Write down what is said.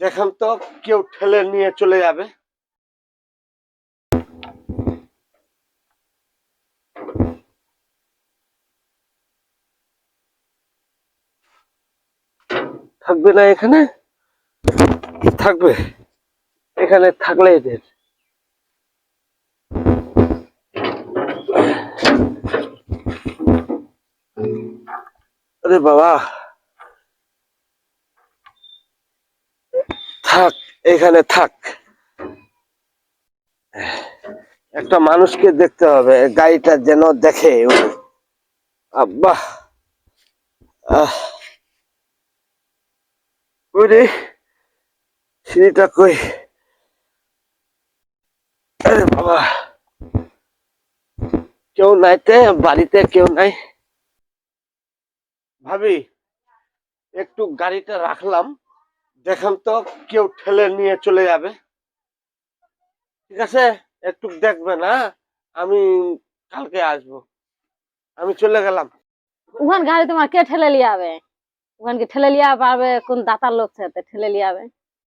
দেখান তো, কেউ ঠেলে নিয়ে চলে যাবে। থাকবে না এখানে? থাকবে। এখানে থাকলে এদের। আরে বাবা! থাক, এখানে থাক। একটা মানুষকে দেখতে হবে, গাড়িটা যেন দেখে ও। আব্বা। আহ। সিঁড়িটা কই? আরে বাবা। কেউ নাইতে বাড়িতে কেউ নাই। ভাবি, একটু গাড়িটা রাখলাম। দেখান তো, কেউ ঠেলে নিয়ে চলে যাবে। ঠিক আছে? একটু দেখবেন হ্যাঁ? আমি কালকে আসব। আমি চলে গেলাম। ওখান গাড়ি তোমার কে ঠেলে নিয়ে যাবে ওখানকে ঠেলে নিয়ে পারবে? কোন দাতার লোক সাথে ঠেলে নিয়ে যাবে